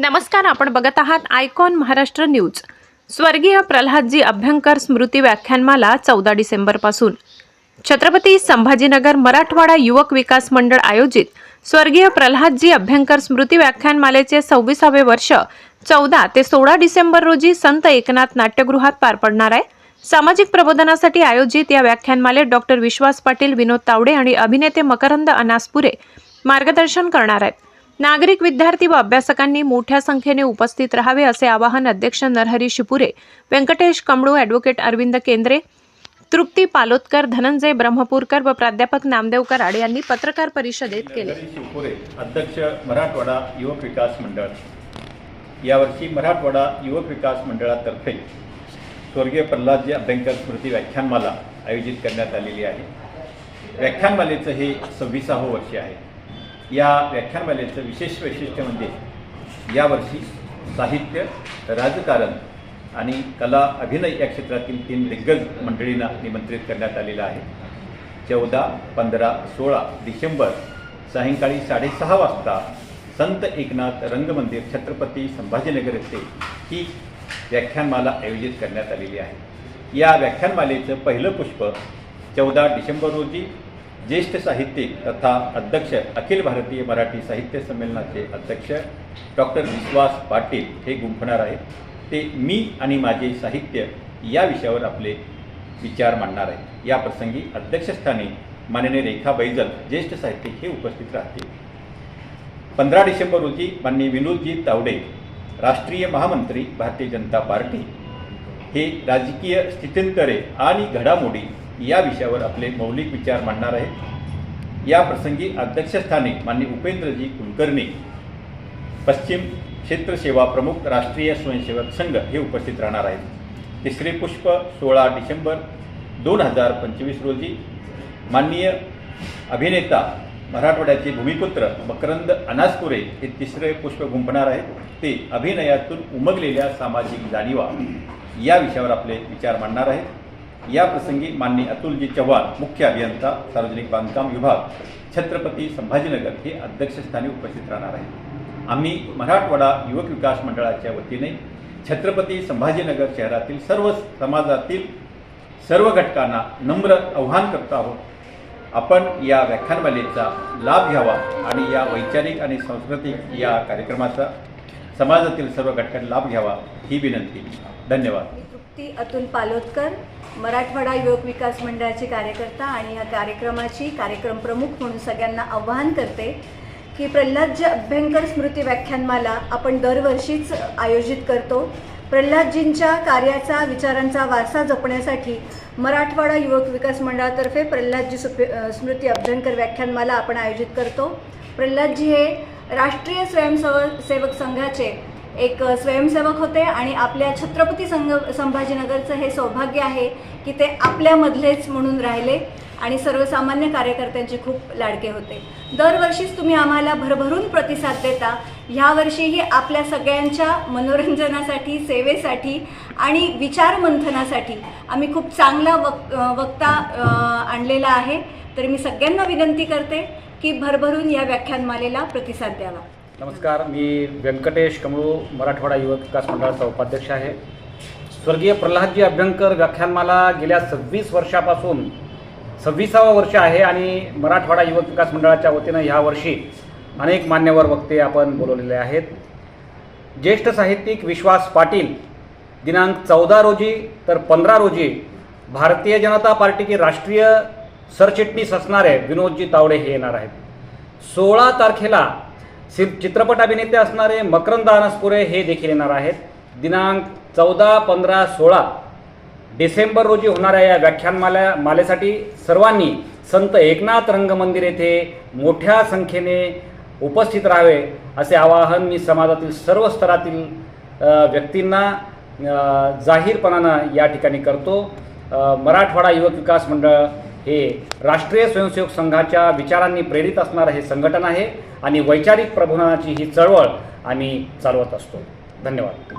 नमस्कार आपण बघत आहात आयकॉन महाराष्ट्र न्यूज. स्वर्गीय प्रल्हादजी अभ्यंकर स्मृती व्याख्यानमाला चौदा डिसेंबरपासून छत्रपती संभाजीनगर मराठवाडा युवक विकास मंडळ आयोजित स्वर्गीय प्रल्हादजी अभ्यंकर स्मृती व्याख्यानमालेचे सव्वीसावे वर्ष चौदा ते सोळा डिसेंबर रोजी संत एकनाथ नाट्यगृहात पार पडणार आहे. सामाजिक प्रबोधनासाठी आयोजित या व्याख्यानमालेत डॉक्टर विश्वास पाटील विनोद तावडे आणि अभिनेते मकरंद अनासपुरे मार्गदर्शन करणार आहेत. नागरिक विद्यार्थी व अभ्यासकांनी मोठ्या संख्येने उपस्थित राहावे असे आवाहन अध्यक्ष नरहरी शिपुरे व्यंकटेश कमळू ॲडव्होकेट अरविंद केंद्रे तृप्ती पालोदकर धनंजय ब्रह्मपूरकर व प्राध्यापक नामदेव कराड यांनी पत्रकार परिषदेत केले. शिवपुरे अध्यक्ष मराठवाडा युवक विकास मंडळ. यावर्षी मराठवाडा युवक विकास मंडळातर्फे स्वर्गीय प्रल्हादजी अभ्यंकर स्मृती व्याख्यानमाला आयोजित करण्यात आलेली आहे. व्याख्यानमालेचं हे सव्वीसावं वर्ष आहे. या व्याख्यानमालेचं विशेष वैशिष्ट्य म्हणजे यावर्षी साहित्य राजकारण आणि कला अभिनय या क्षेत्रातील तीन दिग्गज मंडळींना निमंत्रित करण्यात आलेलं आहे. चौदा पंधरा सोळा डिसेंबर सायंकाळी साडेसहा वाजता संत एकनाथ रंगमंदिर छत्रपती संभाजीनगर येथे ही व्याख्यानमाला आयोजित करण्यात आलेली आहे. या व्याख्यानमालेचं पहिलं पुष्प चौदा डिसेंबर रोजी ज्येष्ठ साहित्यिक तथा अध्यक्ष अखिल भारतीय मराठी साहित्य संमेलनाचे अध्यक्ष डॉक्टर विश्वास पाटील हे गुंफणार आहेत. ते मी आणि माझे साहित्य या विषयावर आपले विचार मांडणार आहे या प्रसंगी अध्यक्षस्थानी माननीय रेखा बैजल ज्येष्ठ साहित्यिक हे उपस्थित राहतील. पंधरा डिसेंबर रोजी माननीय विनोदजी तावडे राष्ट्रीय महामंत्री भारतीय जनता पार्टी हे राजकीय स्थित्यंतरे आणि घडामोडी या विषयावर आपले मौलिक विचार मांडणार आहेत या प्रसंगी अध्यक्षस्थानी माननीय उपेंद्रजी कुलकर्णी पश्चिम क्षेत्र सेवा प्रमुख राष्ट्रीय स्वयंसेवक संघ हे उपस्थित राहणार आहेत. तिसरे पुष्प सोळा डिसेंबर दोन हजार पंचवीस रोजी माननीय अभिनेता मराठवाड्याचे भूमिपुत्र मकरंद अनासपुरे हे तिसरे पुष्प गुंफणार आहेत. ते अभिनयातून उमगलेल्या सामाजिक जाणीवा या विषयावर आपले विचार मांडणार आहेत. या प्रसंगी माननीय अतुलजी चव्हाण मुख्य अभियंता सार्वजनिक बांधकाम विभाग छत्रपती संभाजीनगर हे अध्यक्षस्थानी उपस्थित राहणार आहेत. आम्ही मराठवाडा युवक विकास मंडळाच्या वतीने छत्रपती संभाजीनगर शहरातील सर्व समाजातील सर्व घटकांना नम्र आव्हान करतो आहोत. आपण या व्याख्यानमालेचा लाभ घ्यावा आणि या वैचारिक आणि सांस्कृतिक या कार्यक्रमाचा समाजातील सर्व घटकांनी लाभ घ्यावा ही विनंती. धन्यवाद. ती अतुल पालोदकर मराठवाडा युवक विकास मंडळाची कार्यकर्ता आणि या कार्यक्रमाची कार्यक्रम प्रमुख म्हणून सगळ्यांना आवाहन करते की प्रल्हादजी अभ्यंकर स्मृती व्याख्यानमाला आपण दरवर्षीच आयोजित करतो. प्रल्हादजींच्या कार्याचा विचारांचा वारसा जपण्यासाठी मराठवाडा युवक विकास मंडळातर्फे प्रल्हादजी सुपे स्मृती अभ्यंकर व्याख्यानमाला आपण आयोजित करतो. प्रल्हादजी हे राष्ट्रीय स्वयंसेवक सेवक संघाचे एक स्वयंसेवक होते आणि आपल्या छत्रपती संघ संभाजीनगरचं हे सौभाग्य आहे की ते आपल्यामधलेच म्हणून राहिले आणि सर्वसामान्य कार्यकर्त्यांचे खूप लाडके होते. दरवर्षीच तुम्ही आम्हाला भरभरून प्रतिसाद देता. ह्यावर्षीही आपल्या सगळ्यांच्या मनोरंजनासाठी सेवेसाठी आणि विचारमंथनासाठी आम्ही खूप चांगला वक वक्ता आणलेला आहे. तर मी सगळ्यांना विनंती करते की भरभरून या व्याख्यानमालेला प्रतिसाद द्यावा. नमस्कार मी व्यंकटेश कमळू मराठवाडा युवक विकास मंडळाचा उपाध्यक्ष आहे. स्वर्गीय प्रल्हादजी अभ्यंकर व्याख्यानमाला गेल्या सव्वीस वर्षापासून सव्वीसावं वर्ष आहे आणि मराठवाडा युवक विकास मंडळाच्या वतीनं ह्या वर्षी अनेक मान्यवर वक्ते आपण बोलवलेले आहेत. ज्येष्ठ साहित्यिक विश्वास पाटील दिनांक चौदा रोजी तर पंधरा रोजी भारतीय जनता पार्टीची राष्ट्रीय सरचिटणीस असणारे विनोदजी तावडे हे येणार आहेत. सोळा तारखेला सि चित्रपट अभिनेते असणारे मकरंद आनसपुरे हे देखील येणार आहेत. दिनांक चौदा पंधरा सोळा डिसेंबर रोजी होणाऱ्या या व्याख्यानमाल्या मालेसाठी सर्वांनी संत एकनाथ रंगमंदिर येथे मोठ्या संख्येने उपस्थित राहावे असे आवाहन मी समाजातील सर्व स्तरातील व्यक्तींना जाहीरपणानं या ठिकाणी करतो. मराठवाडा युवक विकास मंडळ हे राष्ट्रीय स्वयंसेवक संघाच्या विचारांनी प्रेरित असणारं हे संघटन आहे आणि वैचारिक प्रबोधनाची ही चळवळ आम्ही चालवत असतो. धन्यवाद.